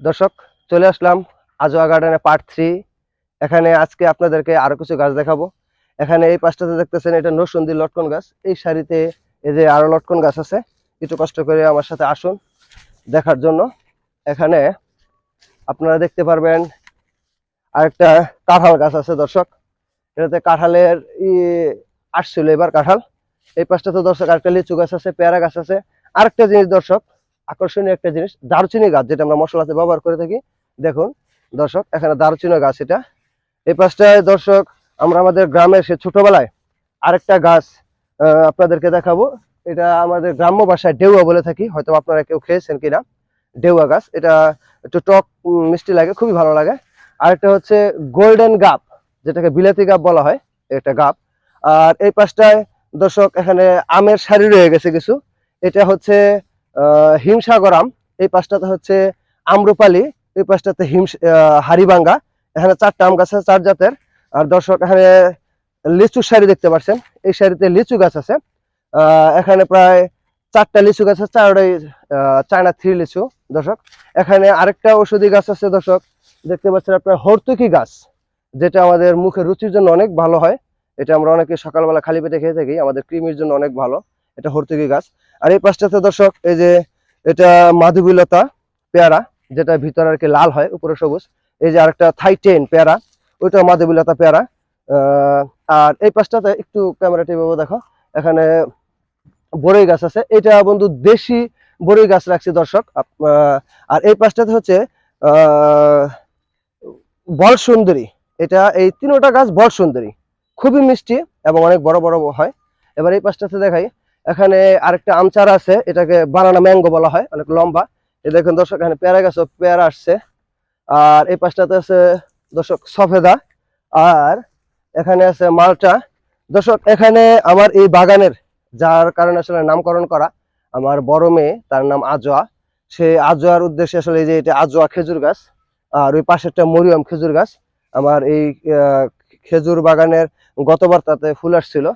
দর্শক, চলে আসলাম আজোয়া গার্ডেনে পার্ট থ্রি এখানে আজকে আপনাদেরকে আরও কিছু গাছ দেখাবো। এখানে এই পাশটাতে দেখতেছেন এটা নসুন্দি লটকন গাছ। এই সারিতে এই যে আরও লটকন গাছ আছে কিছু কষ্ট করে আমার সাথে আসুন দেখার জন্য। এখানে আপনারা দেখতে পারবেন আরেকটা কাঁঠাল গাছ আছে দর্শক। এটাতে কাঁঠালের ই আসছিল এবার কাঁঠাল। এই পাশটাতে দর্শক আরেকটা লিচু গাছ আছে, পেয়ারা গাছ আছে। আরেকটা জিনিস দর্শক আকর্ষণীয় একটা জিনিস, দারুচিনি গাছ যেটা আমরা মশলাতে ব্যবহার করে থাকি। দেখুন, দর্শক, এখানে দারুচিনি গাছ এটা। এই পাশটায় দর্শক, আমরা আমাদের গ্রামের সে ছোটবেলায় আরেকটা গাছ আপনাদেরকে দেখাবো। এটা আমাদের গ্রাম্য ভাষায় ডেউয়া বলে থাকি। হয়তো আপনারা কেউ খেয়েছেন কিনা। ডেউয়া গাছ। এটা একটু টক মিষ্টি লাগে, খুবই ভালো লাগে। আরেকটা হচ্ছে গোল্ডেন গাপ, যেটাকে বিলাতি গাপ বলা হয়, এটা গাপ। আর এই পাশটায় দর্শক, এখানে আমের সারি রয়ে গেছে কিছু। এটা হচ্ছে আহ, হিমসাগর আম এই পাশটাতে হচ্ছে আম্রপালি এই পাশটাতে হিম হাড়িভাঙ্গা এখানে চারটা আম গাছ আছে চার জাতের। আর দর্শক এখানে লিচু সারি দেখতে পাচ্ছেন। এই সারিতে লিচু গাছ আছে। এখানে প্রায় চারটা লিচু গাছ আছে চারটাই চায়না থ্রি লিচু দর্শক। এখানে আরেকটা ঔষধি গাছ আছে দর্শক। দেখতে পাচ্ছেন আপনার হর্তুকি গাছ যেটা আমাদের মুখে রুচির জন্য অনেক ভালো হয়। এটা আমরা অনেকে সকালবেলা খালি পেটে খেয়ে থাকি আমাদের ক্রিমির জন্য অনেক ভালো। এটা হর্তুকি গাছ। আর এই পাশটাতে দর্শক, এই যে এটা মাধবীলতা পেয়ারা, যেটা ভিতরে আর কি লাল হয়, উপরে সবুজ। এই যে আরেকটা থাইটেন পেয়ারা ওইটা মাধবীলতা পেয়ারা। আর এই পাশটাতে একটু ক্যামেরা টিপে দেখো, এখানে বড়ই গাছ আছে। এটা বন্ধু দেশি বড়ই গাছ রাখছি দর্শক। আর এই পাশটাতে হচ্ছে বল সুন্দরী এটা এই তিনোটা গাছ বল সুন্দরী খুবই মিষ্টি এবং অনেক বড় বড় হয়। এবার এই পাশটাতে দেখাই এখানে আরেকটা আম চারা আছে, এটাকে বানানা ম্যাঙ্গো বলা হয়, অনেক লম্বা। এই দেখুন দর্শক, এখানে পেয়ারা গাছ পেয়ারা আসছে। আর এই পাশটাতে আছে দর্শক সফেদা, আর এখানে আছে মালটা। দর্শক, এখানে আমার এই বাগানের, যার কারণে আসলে নামকরণ করা, আমার বড় মেয়ে, তার নাম আজোয়া। সে আজোয়ার উদ্দেশ্যে আসলে এই যে এটা আজোয়া খেজুর গাছ, আর ওই পাশেরটা মরিয়ম খেজুর গাছ। আমার এই খেজুর বাগানের গতবার তাতে ফুল আসছিল।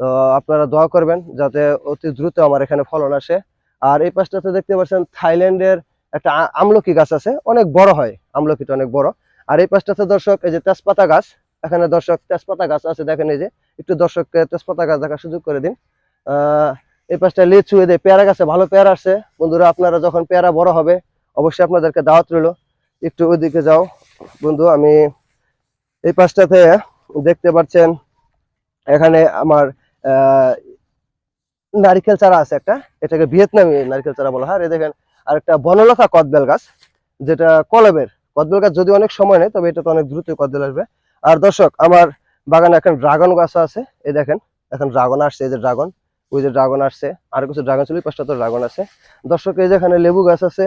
তো আপনারা দোয়া করবেন যাতে অতি দ্রুত আমার এখানে ফলন আসে। আর এই পাশটাতে দেখতে পাচ্ছেন থাইল্যান্ডের একটা আমলকি গাছ আছে, অনেক বড় হয়, আমলকিটা অনেক বড়। আর এই পাশটাতে দর্শক, এই যে তেজপাতা গাছ, এখানে দর্শক তেজপাতা গাছ আছে, দেখেন এই যে, একটু দর্শককে তেজপাতা গাছ দেখার সুযোগ করে দিন। এই পাশটা লিচু এদের পেয়ারা গাছে ভালো পেয়ারা আসছে। বন্ধুরা, আপনারা যখন পেয়ারা বড় হবে, অবশ্যই আপনাদেরকে দাওয়াত রইল। একটু ওইদিকে যাও। বন্ধু, আমি এই পাশটাতে দেখতে পাচ্ছেন, এখানে আমার নারিকেল চারা আছে একটা, এটাকে ভিয়েতনামি নারিকেল চারা বলা হয়। আর দেখেন, আরেকটা বনলতা কদবেল গাছ, যেটা কলবের। কদবেল গাছ যদি অনেক সময় নেয়, তবে এটা তো অনেক দ্রুত কদবেল আসবে। আর দর্শক, আমার বাগানে এখন ড্রাগন গাছ আছে। এই দেখেন, এখন ড্রাগন আসছে, এই যে ড্রাগন, ওই যে ড্রাগন আসছে। আর কিছু ড্রাগন ছিল পাশটা তো ড্রাগন আছে। দর্শক, এই যে এখানে লেবু গাছ আছে।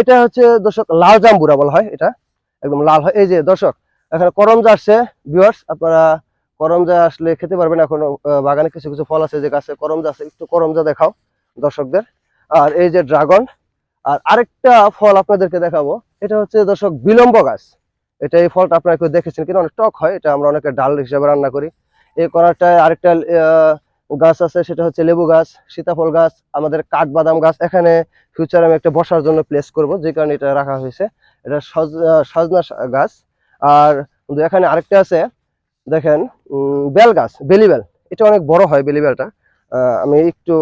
এটা হচ্ছে, দর্শক, লাল জাম্বুরা বলা হয় এটা, একদম লাল হয়। এই যে, দর্শক, এখানে করমজা আসছে ভিউয়ার্স আপনারা করমজা আসলে খেতে পারবেন এখন বাগানে কিছু কিছু ফল আছে, যে গাছে করমজা আছে, একটু করমজা দেখাও দর্শকদের। আর এই যে ড্রাগন, আর আরেকটা ফল আপনাদেরকে দেখাবো, এটা হচ্ছে দর্শক বিলম্ব গাছ। এটা এই ফলটা আপনারা কেউ দেখেছেন কিন্তু অনেক টক হয়, এটা আমরা অনেকে ডাল হিসেবে রান্না করি। এই করাটায় আরেকটা গাছ আছে, সেটা হচ্ছে লেবু গাছ, সীতাফল গাছ, আমাদের কাঠবাদাম গাছ। এখানে ফিউচারে আমি একটা বসার জন্য প্লেস করব, যে কারণে এটা রাখা হয়েছে। এটা সজ- সজনা গাছ। আর এখানে আরেকটা আছে দেখেন বেল গাছ, বেলি বেল। এটা অনেক বড় হয় বেলি বেলটা। আমি একটু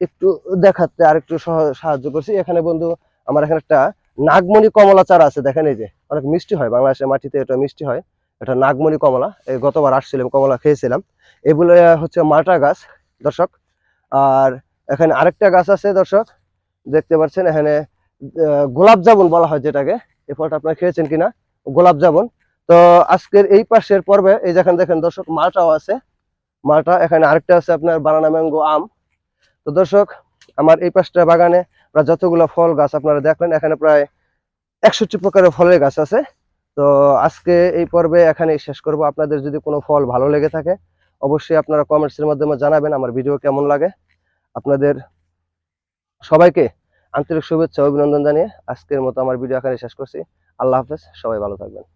একটু দেখাতে আর একটু সাহায্য করছি। এখানে বন্ধু, আমার এখানে একটা নাগমণি কমলা চারা আছে, দেখেন এই যে। অনেক মিষ্টি হয়, বাংলাদেশের মাটিতে এটা মিষ্টি হয়। এটা নাগমণি কমলা। এই গতবার আসছিলাম, কমলা খেয়েছিলাম। এগুলো হচ্ছে মাটা গাছ, দর্শক। আর এখানে আরেকটা গাছ আছে, দর্শক। দেখতে পাচ্ছেন, এখানে গোলাপ জামুন বলা হয় যেটাকে। এই ফলটা আপনারা খেয়েছেন কিনা? গোলাপ জামুন। তো আজকের এই পাশের পর্বে, এই যেখানে দেখেন দর্শক, মালটাও আছে। মালটা এখানে আরেকটা আছে আপনার বানানা ম্যাঙ্গো আম। তো দর্শক, আমার এই পাশটা বাগানে প্রায় যতগুলো ফল গাছ আপনারা দেখলেন, এখানে প্রায় একষট্টি প্রকারের ফলের গাছ আছে। তো আজকে এই পর্বে এখানেই শেষ করব। আপনাদের যদি কোনো ফল ভালো লেগে থাকে, অবশ্যই আপনারা কমেন্টসের মাধ্যমে জানাবেন, আমার ভিডিও কেমন লাগে। আপনাদের সবাইকে আন্তরিক শুভেচ্ছা, অভিনন্দন জানিয়ে আজকের মতো আমার ভিডিও এখানে শেষ করছি। আল্লাহ হাফেজ, সবাই ভালো থাকবেন।